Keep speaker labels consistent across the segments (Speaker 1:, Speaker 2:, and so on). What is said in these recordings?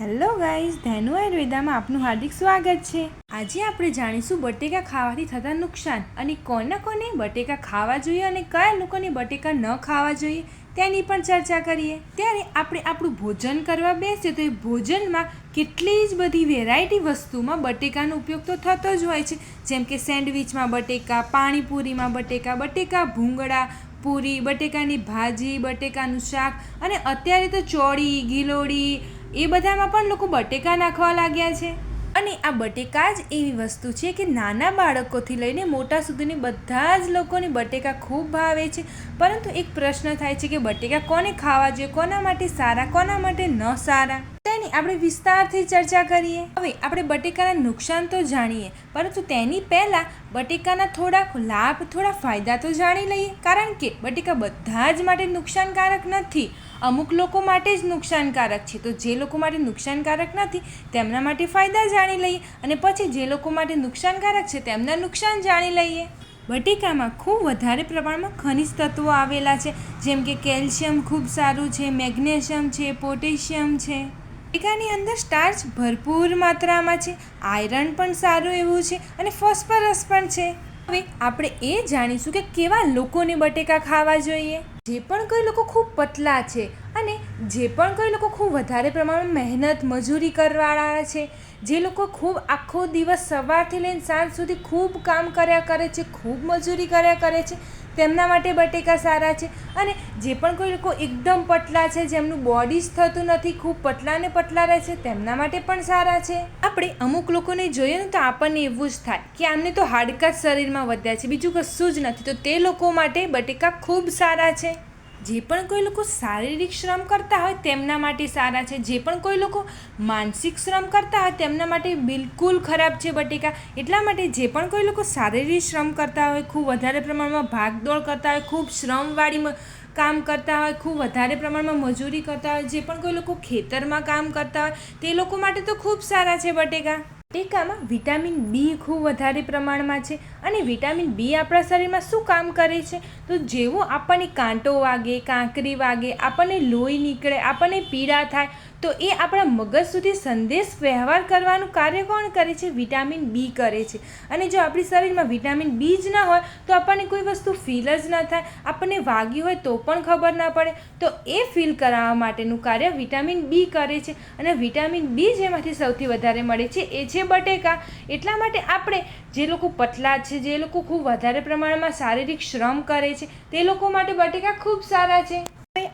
Speaker 1: Hello guys, Dhenu આયુર્વેદામાં આપનું હાર્દિક સ્વાગત છે. આજે આપણે જાણીશું બટેકા ખાવાથી થતા નુકસાન અને કોના કોને બટેકા ખાવા જોઈએ અને કયા લોકોને બટેકા ન ખાવા જોઈએ તેની પણ ચર્ચા કરીએ. ત્યારે આપણે આપણું ભોજન કરવા બેસીએ તો એ ભોજનમાં કેટલી જ બધી વેરાયટી વસ્તુમાં બટેકાનો ઉપયોગ તો થતો જ હોય છે. જેમ કે સેન્ડવિચમાં બટેકા, પાણીપુરીમાં બટેકા બટેકા ભૂંગળા, પૂરી, બટેકાની ભાજી, બટેકાનું શાક અને અત્યારે તો ચોળી, ગિલોડી એ બધામાં પણ લોકો બટેકા નાખવા લાગ્યા છે. અને આ બટેકા જ એવી વસ્તુ છે કે નાના બાળકોથી લઈને મોટા સુધીની બધા જ લોકોને બટેકા ખૂબ ભાવે છે. પરંતુ એક પ્રશ્ન થાય છે કે બટેકા કોને ખાવા જોઈએ? કોના માટે સારા, કોના માટે ન સારા? તેની આપણે વિસ્તારથી ચર્ચા કરીએ. હવે આપણે બટેકાના નુકસાન તો જાણીએ, પરંતુ તેની પહેલાં બટેકાના થોડાક લાભ, થોડા ફાયદા તો જાણી લઈએ. કારણ કે બટેકા બધા જ માટે નુકસાનકારક નથી. અમુક લોકો માટે જ નુકસાનકારક છે. તો જે લોકો માટે નુકસાનકારક નથી, તેમના માટે ફાયદા જાણી લઈએ. અને પછી જે લોકો માટે નુકસાનકારક છે, તેમના નુકસાન જાણી લઈએ. બટેકામાં ખૂબ વધારે પ્રમાણમાં ખનિજ તત્વો આવેલા છે, જેમ કે કેલ્શિયમ ખૂબ સારું છે, મેગ્નેશિયમ છે, પોટેશિયમ છે. બટેકાની અંદર સ્ટાર્ચ ભરપૂર માત્રામાં છે, આયરન પણ સારું એવું છે, અને ફોસ્ફરસ પણ છે. હવે આપણે એ જાણીશું કે કેવા લોકોને બટેકા ખાવા જોઈએ. જે પણ કોઈ લોકો ખૂબ પતલા છે અને જે પણ કોઈ લોકો ખૂબ વધારે પ્રમાણમાં મહેનત, મજૂરી કરવાવાળા છે, જે લોકો ખૂબ આખો દિવસ સવારથી લઈને સાંજ સુધી ખૂબ કામ કર્યા કરે છે, ખૂબ મજૂરી કર્યા કરે છે તેમના માટે બટેકા સારા છે અને જે પણ કોઈ લોકો એકદમ પતલા છે, જેમનું બોડી જ થતું નથી, ખૂબ પતલા ને પતલા રહે છે, તેમના માટે પણ સારા છે. આપણે અમુક લોકોને જોઈએ ને તો આપણને એવું જ થાય કે આમને તો હાડકા જ શરીરમાં વધ્યા છે, બીજું કશું જ નથી. તો તે લોકો માટે બટેકા ખૂબ સારા છે. જે પણ કોઈ લોકો શારીરિક શ્રમ કરતા હોય તેમના માટે સારા છે. જે પણ કોઈ લોકો માનસિક શ્રમ કરતા હોય તેમના માટે બિલકુલ ખરાબ છે બટેકા. એટલા માટે જે પણ કોઈ લોકો શારીરિક શ્રમ કરતા હોય, ખૂબ વધારે પ્રમાણમાં ભાગદોડ કરતા હોય, ખૂબ શ્રમવાળી કામ કરતા હોય, ખૂબ વધારે પ્રમાણમાં મજૂરી કરતા હોય, જે પણ કોઈ લોકો ખેતરમાં કામ કરતા હોય, તે લોકો માટે તો ખૂબ સારા છે બટેકા. બટેકામાં વિટામિન બી ખૂબ વધારે પ્રમાણમાં છે અને વિટામિન બી આપણા શરીરમાં શું કામ કરે છે? તો જેવો આપણને કાંટો વાગે, કાંકરી વાગે, આપણને લોહી નીકળે, આપણને પીડા થાય તો એ આપણા મગજ સુધી સંદેશ વ્યવહાર કરવાનું કાર્ય કોણ કરે છે? વિટામિન બી કરે છે. અને જો આપણી શરીરમાં વિટામિન બી જ ના હોય, તો આપણને કોઈ વસ્તુ ફીલ જ ના થાય. આપણને વાગી હોય તો પણ ખબર ના પડે. તો એ ફીલ કરાવવા માટેનું કાર્ય વિટામિન બી કરે છે. અને વિટામિન બી જેમાંથી સૌથી વધારે મળે છે એ છે બટેકા. એટલા માટે આપણે જે લોકો પતલા છે, જે લોકો ખૂબ વધારે પ્રમાણમાં શારીરિક શ્રમ કરે છે, તે લોકો માટે બટેકા ખૂબ સારા છે.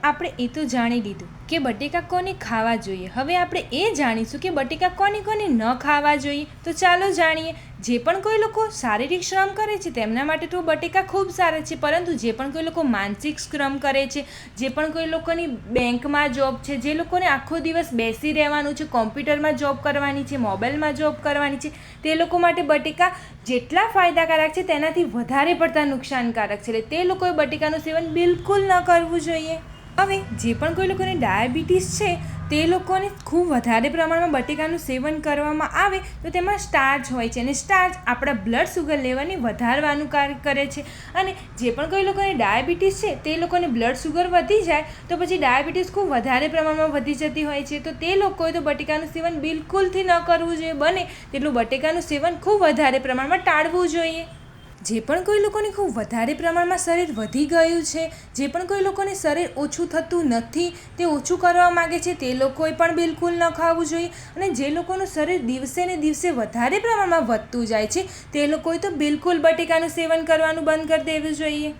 Speaker 1: આપણે એ તો જાણી લીધું કે બટેકા કોને ખાવા જોઈએ. હવે આપણે એ જાણીશું કે બટેકા કોને કોને ન ખાવા જોઈએ. તો ચાલો જાણીએ. જે પણ કોઈ લોકો શારીરિક શ્રમ કરે છે તેમના માટે તો બટેકા ખૂબ સારા છે. પરંતુ જે પણ કોઈ લોકો માનસિક શ્રમ કરે છે, જે પણ કોઈ લોકોની બેંકમાં જોબ છે, જે લોકોને આખો દિવસ બેસી રહેવાનું છે, કોમ્પ્યુટરમાં જોબ કરવાની છે, મોબાઈલમાં જોબ કરવાની છે, તે લોકો માટે બટેકા જેટલા ફાયદાકારક છે તેનાથી વધારે પડતા નુકસાનકારક છે. એટલે તે લોકોએ બટેકાનું સેવન બિલકુલ ન કરવું જોઈએ. હવે જે પણ કોઈ લોકોને ડાયાબિટીસ છે, તે લોકોને ખૂબ વધારે પ્રમાણમાં બટેકાનું સેવન કરવામાં આવે તો તેમાં સ્ટાર્ચ હોય છે. અને સ્ટાર્ચ આપણા બ્લડ સુગર લેવલને વધારવાનું કાર્ય કરે છે. અને જે પણ કોઈ લોકોને ડાયાબિટીસ છે, તે લોકોને બ્લડ સુગર વધી જાય તો પછી ડાયાબિટીસ ખૂબ વધારે પ્રમાણમાં વધી જતી હોય છે. તો તે લોકોએ તો બટેકાનું સેવન બિલકુલથી ન કરવું જોઈએ. બને તેટલું બટેકાનું સેવન ખૂબ વધારે પ્રમાણમાં ટાળવું જોઈએ. જે પણ કોઈ લોકોને ખૂબ વધારે પ્રમાણમાં શરીર વધી ગયું છે, જે પણ કોઈ લોકોને શરીર ઓછું થતું નથી, તે ઓછું કરવા માગે છે, તે લોકોએ પણ બિલકુલ ન ખાવું જોઈએ. અને જે લોકોનું શરીર દિવસે ને દિવસે વધારે પ્રમાણમાં વધતું જાય છે, તે લોકોએ તો બિલકુલ બટેકાનું સેવન કરવાનું બંધ કરી દેવું જોઈએ.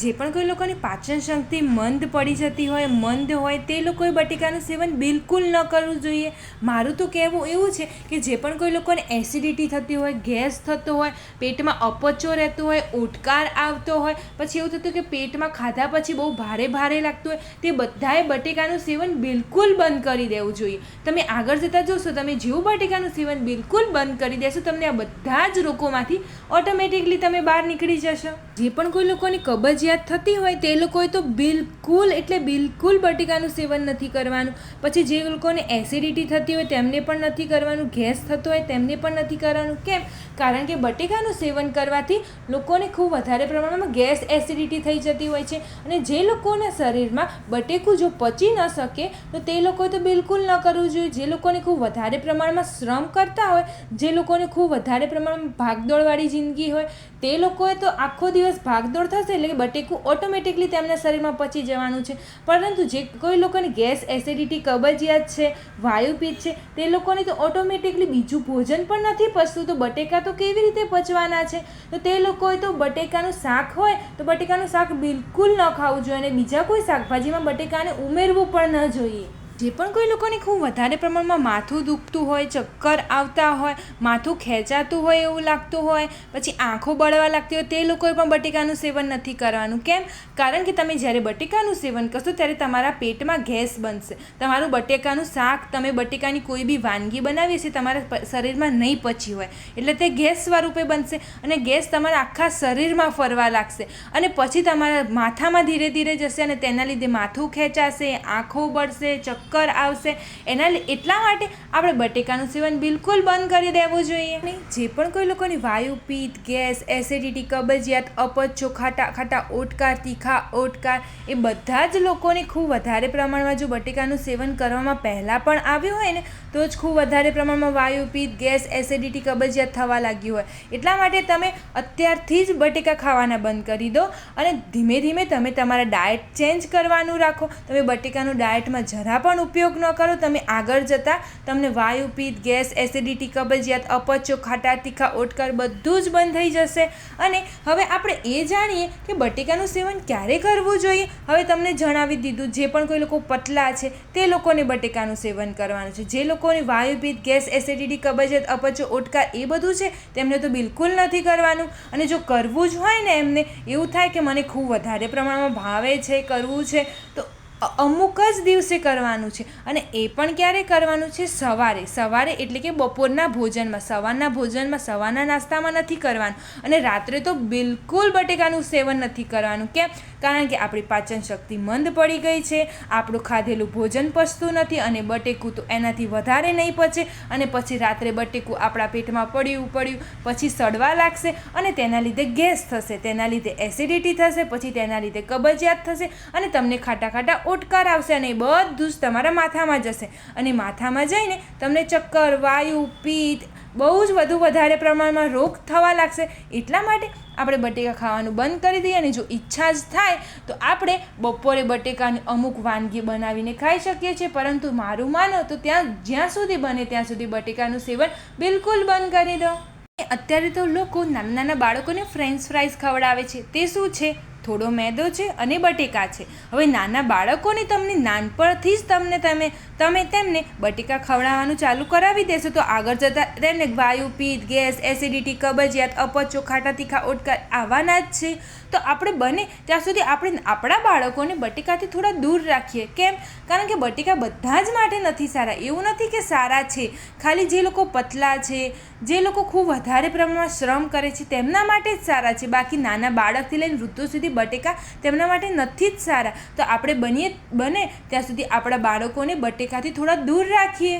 Speaker 1: જે પણ કોઈ લોકોની પાચન શક્તિ મંદ પડી જતી હોય, મંદ હોય, તે લોકોએ બટેકાનું સેવન બિલકુલ ન કરવું જોઈએ. મારું તો કહેવું એવું છે કે જે પણ કોઈ લોકોને એસિડિટી થતી હોય, ગેસ થતો હોય, પેટમાં અપચો રહેતો હોય ઓટકાર આવતો હોય, પછી એવું થતું કે પેટમાં ખાધા પછી બહુ ભારે ભારે લાગતું હોય, તે બધાએ બટેકાનું સેવન બિલકુલ બંધ કરી દેવું જોઈએ. તમે આગળ જતાં જોશો, તમે જેવું બટેકાનું સેવન બિલકુલ બંધ કરી દેશો, તમને આ બધા જ રોગોમાંથી ઓટોમેટિકલી તમે બહાર નીકળી જશો. જે પણ કોઈ લોકોની કબજિયાત કબજિયાત થતી હોય તે લોકોએ તો બિલકુલ એટલે બિલકુલ બટેકાનું સેવન નથી કરવાનું. પછી જે લોકોને એસિડિટી થતી હોય તેમને પણ નથી કરવાનું, ગેસ થતો હોય તેમને પણ નથી કરવાનું. કેમ? કારણ કે બટેકાનું સેવન કરવાથી લોકોને ખૂબ વધારે પ્રમાણમાં ગેસ એસિડિટી થઈ જતી હોય છે. અને જે લોકોના શરીરમાં બટેકું જો પચી ન શકે, તો તે લોકોએ તો બિલકુલ ન કરવું જોઈએ. જે લોકોને ખૂબ વધારે પ્રમાણમાં શ્રમ કરતા હોય, જે લોકોને ખૂબ વધારે પ્રમાણમાં ભાગદોડવાળી જિંદગી હોય, તે લોકોએ તો આખો દિવસ ભાગદોડ થશે. એટલે કે બટેકું ઓટોમેટિકલી તેમના શરીરમાં પચી જવાનું છે. પરંતુ જે કોઈ લોકોને ગેસ, એસિડિટી, કબજિયાત છે, વાયુપિત છે, તે લોકોને તો ઓટોમેટિકલી બીજું ભોજન પણ નથી પચતું. તો બટેકા તો કેવી રીતે પચવાના છે? તો તે લોકોએ તો બટેકાનું શાક હોય, તો બટેકાનું શાક બિલકુલ ન ખાવું જોઈએ અને બીજા કોઈ શાકભાજીમાં બટેકાને ઉમેરવું પણ ન જોઈએ. જે પણ કોઈ લોકોને ખૂબ વધારે પ્રમાણમાં માથું દુખતું હોય, ચક્કર આવતા હોય, માથું ખેંચાતું હોય એવું લાગતું હોય, પછી આંખો બળવા લાગતી હોય, તે લોકોએ પણ બટેકાનું સેવન નથી કરવાનું. કેમ? કારણ કે તમે જ્યારે બટેકાનું સેવન કરશો ત્યારે તમારા પેટમાં ગેસ બનશે. તમારું બટેકાનું શાક તમે બટેકાની કોઈ બી વાનગી બનાવી છીએ તમારા શરીરમાં નહીં પચી હોય. એટલે તે ગેસ સ્વરૂપે બનશે અને ગેસ તમારા આખા શરીરમાં ફરવા લાગશે. અને પછી તમારા માથામાં ધીરે ધીરે જશે અને તેના લીધે માથું ખેંચાશે, આંખો બળશે, ચક્કર આવશે. એના એટલા માટે આપણે બટેકાનું સેવન બિલકુલ બંધ કરી દેવું જોઈએ. અને જે પણ કોઈ લોકોની વાયુ, પિત્ત, ગેસ, એસિડિટી, કબજિયાત, અપચો, ખાટા ખાટા ઓટકાર, તીખા ઓટકાર, એ બધા જ લોકોને ખૂબ વધારે પ્રમાણમાં જો બટેકાનું સેવન કરવામાં પહેલાં પણ આવ્યું હોય ને, તો જ ખૂબ વધારે પ્રમાણમાં વાયુ, પિત્ત, ગેસ, એસિડિટી, કબજિયાત થવા લાગ્યું હોય. એટલા માટે તમે અત્યારથી જ બટેકા ખાવાના બંધ કરી દો અને ધીમે ધીમે તમે તમારા ડાયટ ચેન્જ કરવાનું રાખો. તમે બટેકાનું ડાયટમાં જરા પણ ઉપયોગ ન કરો, તમે આગળ જતાં તમને વાયુ ગેસ, એસિડિટી, કબજિયાત, અપચો, ખાટા, તીખા ઓટકાર બધું જ બંધ થઈ જશે. અને હવે આપણે એ જાણીએ કે બટેકાનું સેવન ક્યારે કરવું જોઈએ? હવે તમને જણાવી દીધું જે પણ કોઈ લોકો પતલા છે, તે લોકોને બટેકાનું સેવન કરવાનું છે. જે લોકોને વાયુ ગેસ, એસિડિટી, કબજિયાત, અપચો ઓટકાર એ બધું છે, તેમને તો બિલકુલ નથી કરવાનું. અને જો કરવું જ હોય ને એમને, એવું થાય કે મને ખૂબ વધારે પ્રમાણમાં ભાવે છે, કરવું છે, તો અમુક જ દિવસે કરવાનું છે. અને એ પણ ક્યારે કરવાનું છે? સવારે. સવારે એટલે કે બપોરના ભોજનમાં. સવારના ભોજનમાં સવારના નાસ્તામાં નથી કરવાનું. અને રાત્રે તો બિલકુલ બટેકાનું સેવન નથી કરવાનું. કેમ? કારણ કે આપણી પાચન શક્તિ મંદ પડી ગઈ છે. આપણું ખાધેલું ભોજન પચતું નથી અને બટેકું તો એનાથી વધારે નહીં પચે. અને પછી રાત્રે બટેકું આપણા પેટમાં પડ્યું પડ્યું. પછી સડવા લાગશે અને તેના લીધે ગેસ થશે. તેના લીધે એસિડિટી થશે. પછી તેના લીધે કબજિયાત થશે અને તમને ખાટા ખાટા ઓટકાર આવશે અને એ બધું જ તમારા માથામાં જશે. અને માથામાં જઈને તમને ચક્કર, વાયુ, પિત્ત બહુ જ વધુ વધારે પ્રમાણમાં રોગ થવા લાગશે. એટલા માટે આપણે બટેકા ખાવાનું બંધ કરી દઈએ અને જો ઈચ્છા જ થાય તો આપણે બપોરે બટેકાની અમુક વાનગી બનાવીને ખાઈ શકીએ છીએ. પરંતુ મારું માનો તો ત્યાં જ્યાં સુધી બને ત્યાં સુધી બટેકાનું સેવન બિલકુલ બંધ કરી દો. અત્યારે તો લોકો નાના નાના બાળકોને ફ્રેન્ચ ફ્રાઈઝ ખવડાવે છે. તે શું છે? થોડો મેદો છે અને બટેકા છે. હવે નાના બાળકોને તમને નાનપણથી જ તમને તમે તમે તેમને બટેકા ખવડાવવાનું ચાલુ કરાવી દેશો. તો આગળ જતાં તેમને વાયુ, પિત્ત, ગેસ, એસિડિટી, કબજિયાત, અપચો, ખાટા, તીખા, ઓટકા આવવાના જ છે. તો આપણે બને ત્યાં સુધી આપણે આપણા બાળકોને બટેકાથી થોડા દૂર રાખીએ. કેમ? કારણ કે બટેકા બધા જ માટે નથી સારા. એવું નથી કે સારા છે. ખાલી જે લોકો પતલા છે, જે લોકો ખૂબ વધારે પ્રમાણમાં શ્રમ કરે છે, તેમના માટે જ સારા છે. બાકી નાના બાળકથી લઈને વૃદ્ધો સુધી બટેકા તેમના માટે નથી જ સારા. તો આપણે બનીએ, બને ત્યાં સુધી આપણા બાળકોને બટેકાથી થોડા દૂર રાખીએ.